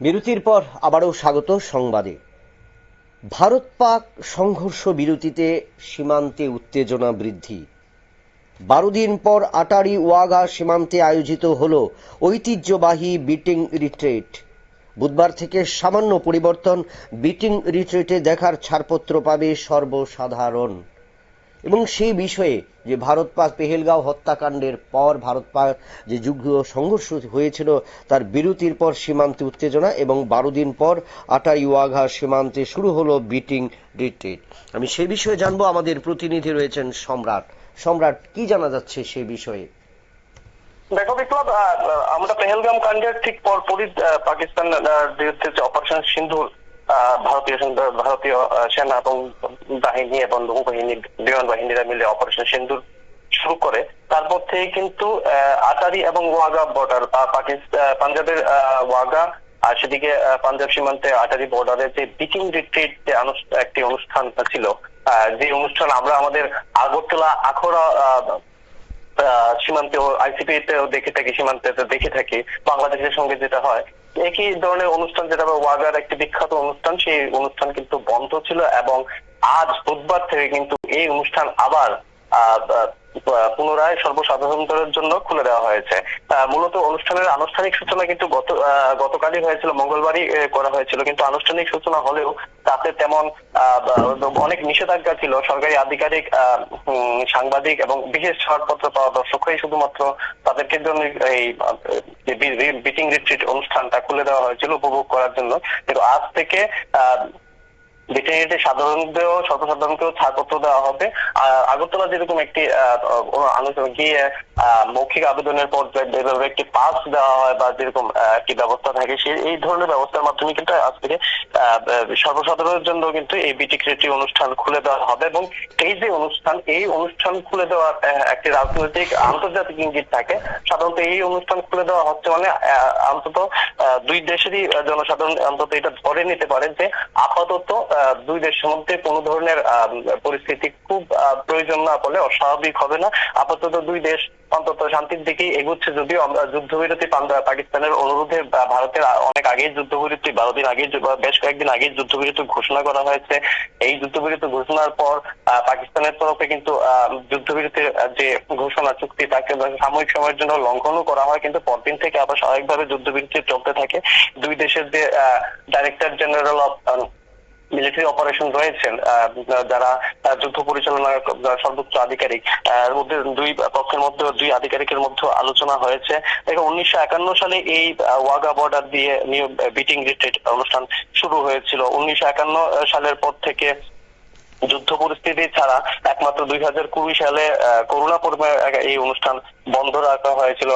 বিরতির পর আবারও স্বাগত সংবাদে। ভারত পাক সংঘর্ষ বিরতিতে সীমান্তে উত্তেজনা বৃদ্ধি। বারো দিন পর আটারি ওয়াগা সীমান্তে আয়োজিত হল ঐতিহ্যবাহী বিটিং রিট্রিট। বুধবার থেকে সামান্য পরিবর্তন, বিটিং রিট্রিটে দেখার ছাড়পত্র পাবে সর্বসাধারণ। এবং সেই বিষয়ে যে ভারত পাক পেহেলগাঁও হত্যাকাণ্ডের পর ভারত পাক যে যুদ্ধ সংঘর্ষ হয়েছিল, তার বিরতির পর সীমান্তে উত্তেজনা এবং বারো দিন পর আটাই ওয়াঘা সীমান্তে শুরু হলো বিটিং রিট্রিট আমি সেই বিষয়ে জানব। আমাদের প্রতিনিধি রয়েছেন সম্রাট। সম্রাট, কি জানা যাচ্ছে সেই বিষয়ে? দেখো বিপ্লব আমরা পেহেলগাম কাণ্ডের ঠিক পরপরই পাকিস্তান বিরুদ্ধে যে অপারেশন সিন্ধুর ভারতীয় ভারতীয় সেনা এবং বাহিনী এবং নৌবাহিনী, বিমান বাহিনীরা মিলে অপারেশন সিন্ধুর শুরু করে। তারপর থেকে কিন্তু আটারি এবং ওয়াগা বর্ডার পাঞ্জাবের ওয়াগা আর সেদিকে পাঞ্জাব সীমান্তে আটারি বর্ডারে যে বিটিং রিট্রিট যে একটি অনুষ্ঠান ছিল যে অনুষ্ঠান আমরা আমাদের আগরতলা আখড়া সীমান্তে আইসিপি তেও দেখে থাকি, সীমান্তে দেখে থাকি, বাংলাদেশের সঙ্গে যেটা হয়। একই ধরনের অনুষ্ঠান, যেটা ওয়াগার একটি বিখ্যাত অনুষ্ঠান, সেই অনুষ্ঠান কিন্তু বন্ধ ছিল এবং আজ বুধবার থেকে কিন্তু এই অনুষ্ঠান আবার পুনরায় সর্বসাধারণের জন্য খুলে দেওয়া হয়েছে। মূলত অনুষ্ঠানের আনুষ্ঠানিক সূচনা কিন্তু গত গতকালই হয়েছিল, মঙ্গলবারই করা হয়েছিল। কিন্তু আনুষ্ঠানিক সূচনা হলেও তাতে তেমন অনেক নিষেধাজ্ঞা ছিল। সরকারি আধিকারিক সাংবাদিক এবং বিশেষ ছাড়পত্র পাওয়া দর্শকরাই শুধুমাত্র তাদেরকে জন্য এই বিটিং রিট্রিট অনুষ্ঠানটা খুলে দেওয়া হয়েছিল, উপভোগ করার জন্য। কিন্তু আজ থেকে আহ ভেটেরিনারি সাধারণকেও, সর্বসাধারণকেও ছাড়পত্র দেওয়া হবে। আগরতলা যেরকম একটি গিয়ে মৌখিক আবেদনের পর যেভাবে একটি পাস দেওয়া হয় বা যেরকম একটি ব্যবস্থা থাকে সেই এই ধরনের ব্যবস্থার মাধ্যমে কিন্তু আজ থেকে সর্বসাধারণের জন্য কিন্তু এই বিটি ক্রিয়েটিভ অনুষ্ঠান খুলে দেওয়া হবে এবং এই যে অনুষ্ঠান, এই অনুষ্ঠান খুলে দেওয়ার একটি রাজনৈতিক আন্তর্জাতিক ইঙ্গিত থাকে। সাধারণত এই অনুষ্ঠান খুলে দেওয়া হচ্ছে মানে অন্তত দুই দেশেরই জনসাধারণ অন্তত এটা ধরে নিতে পারেন যে আপাতত দুই দেশের মধ্যে কোনো ধরনের পরিস্থিতি খুব প্রয়োজন না বলে অস্বাভাবিক হবে না। আপাতত দুই দেশ অন্তত শান্তির দিকেই এগুচ্ছে যদিও আমরা যুদ্ধবিরতি পাকিস্তানের অনুরোধে ভারতের অনেক আগেই যুদ্ধবিরতি বারো দিন আগে বেশ কয়েকদিন আগেই যুদ্ধবিরতি ঘোষণা করা হয়েছে। এই যুদ্ধবিরতি ঘোষণার পর পাকিস্তানের তরফে কিন্তু যুদ্ধবিরতির যে ঘোষণা চুক্তি, তাকে সাময়িক সময়ের জন্য লঙ্ঘনও করা হয়। কিন্তু পরদিন থেকে আবার স্বাভাবিকভাবে যুদ্ধবিরতি চলতে থাকে। দুই দেশের যে director general of military operation রয়েছেন যারা যুদ্ধ পরিচালনার সর্বোচ্চ আধিকারিক মধ্যে দুই পক্ষের মধ্যে, দুই আধিকারিকের মধ্যে আলোচনা হয়েছে। দেখো, উনিশশো একান্ন সালে এই ওয়াগা বর্ডার দিয়ে বিটিং রিট্রিট অনুষ্ঠান শুরু হয়েছিল। উনিশশো একান্ন সালের পর থেকে যুদ্ধ পরিস্থিতি ছাড়া একমাত্র দুই হাজার কুড়ি সালে করোনা পূর্বে এই অনুষ্ঠান বন্ধ রাখা হয়েছিল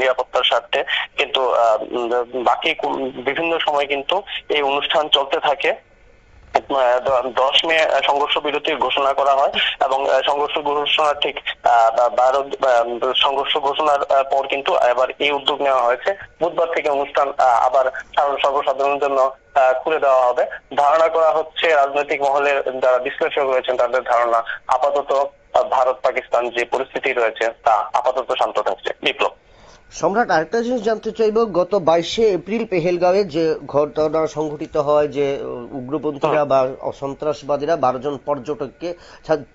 নিরাপত্তার স্বার্থে। কিন্তু বাকি বিভিন্ন সময় কিন্তু এই অনুষ্ঠান চলতে থাকে। দশ মে সংঘর্ষ বিরতির ঘোষণা করা হয় এবং সংঘর্ষ ঘোষণার ঠিক বারো সংঘর্ষ ঘোষণার পর কিন্তু এবার এই উদ্যোগ নেওয়া হয়েছে। বুধবার থেকে অনুষ্ঠান আবার সাধারণ সর্বসাধারণের জন্য খুলে দেওয়া হবে। ধারণা করা হচ্ছে রাজনৈতিক মহলের যারা বিশ্লেষক রয়েছেন, তাদের ধারণা আপাতত ভারত পাকিস্তান যে পরিস্থিতি রয়েছে, তা আপাতত শান্ত থাকছে। বিপ্লব। সম্রাট আরেকটা জিনিস জানতে চাইব। গত বাইশে এপ্রিল পেহেলগাঁওয়ে যে ঘটনা সংঘটিত হয় যে উগ্রপন্থীরা বা সন্ত্রাসবাদীরা বারো জন পর্যটককে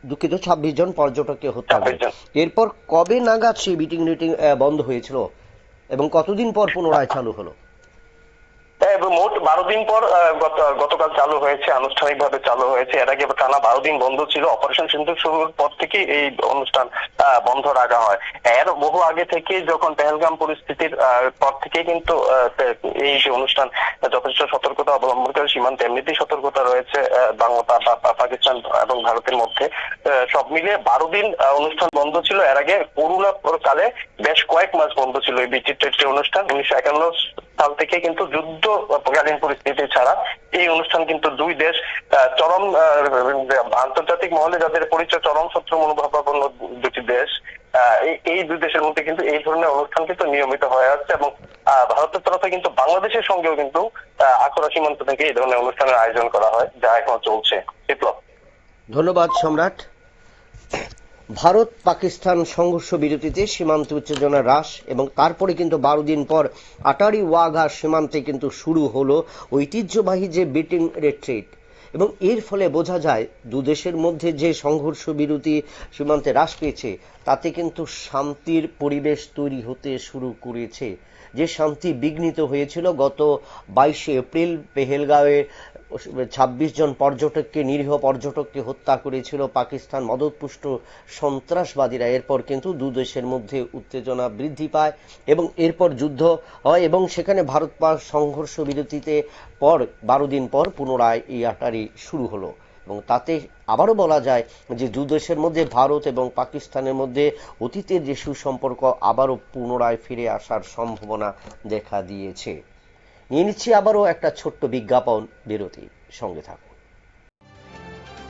দুঃখিত ছাব্বিশ জন পর্যটককে হত্যা করে। এরপর কবে নাগাদ সেই মিটিং রিটিং বন্ধ হয়েছিল? এবং কতদিন পর পুনরায় চালু হলো? হ্যাঁ, মোট বারো দিন পর গতকাল চালু হয়েছে, আনুষ্ঠানিকভাবে চালু হয়েছে। এর আগে টানা বারো দিন বন্ধ ছিল। অপারেশন সিন্ধু শুরুর পর থেকে এই অনুষ্ঠান বন্ধ রাখা হয়। এর বহু আগে থেকে যখন পেহেলগাম পরিস্থিতির পর থেকে কিন্তু এই যে অনুষ্ঠান, যথেষ্ট সতর্কতা অবলম্বন করে সীমান্তে এমনিতেই সতর্কতা রয়েছে বাংলা পাকিস্তান এবং ভারতের মধ্যে। সব মিলিয়ে বারো দিন অনুষ্ঠান বন্ধ ছিল। এর আগে করোনা কালে বেশ কয়েক মাস বন্ধ ছিল এই বিচিত্র একটি অনুষ্ঠান। উনিশশো একান্ন সাল থেকে কিন্তু যুদ্ধকালীন পরিস্থিতি ছাড়া এই অনুষ্ঠান কিন্তু দুই দেশ চরম আন্তর্জাতিক মহলে যাদের পরিচয়, চরম শত্রু মনোভাবাপন্ন দুটি দেশ এই- দুই দেশের মধ্যে কিন্তু এই ধরনের অনুষ্ঠান কিন্তু নিয়মিত হয়ে আসছে এবং ভারতের তরফে কিন্তু বাংলাদেশের সঙ্গেও কিন্তু আখড়া সীমান্ত থেকে এই ধরনের অনুষ্ঠানের আয়োজন করা হয়, যা এখনও চলছে। বিপ্লব। ধন্যবাদ সম্রাট। ভারত পাকিস্তান সংঘর্ষ বিরতিতে সীমান্তে উত্তেজনা হ্রাস এবং তারপরে কিন্তু বারো দিন পর আটারি ওয়াঘা সীমান্তে কিন্তু শুরু হলো ঐতিহ্যবাহী যে বিটিং রেট্রিট। এবং এর ফলে বোঝা যায়, দু দেশের মধ্যে যে সংঘর্ষ বিরতি সীমান্তে হ্রাস পেয়েছে, তাতে কিন্তু শান্তির পরিবেশ তৈরি হতে শুরু করেছে। যে শান্তি বিঘ্নিত হয়েছিল গত বাইশে এপ্রিল, পেহেলগাঁওয়ে ছাব্বিশ জন পর্যটককে, নিরীহ পর্যটককে হত্যা করেছিল পাকিস্তান মদতপুষ্ট সন্ত্রাসবাদীরা। এরপর কিন্তু দু দেশের মধ্যে উত্তেজনা বৃদ্ধি পায় এবং এরপর যুদ্ধ হয় এবং সেখানে ভারত পাক সংঘর্ষ বিরতিতে পর বারো দিন পর পুনরায় এই আটারি শুরু হলো। এবং তাতে আবারও বলা যায় যে দু দেশের মধ্যে ভারত এবং পাকিস্তানের মধ্যে অতীতের যে সুসম্পর্ক আবারও পুনরায় ফিরে আসার সম্ভাবনা দেখা দিয়েছে। নিয়ে নিচ্ছি আবারও একটা ছোট্ট বিজ্ঞাপন বিরতি সঙ্গে থাকুন।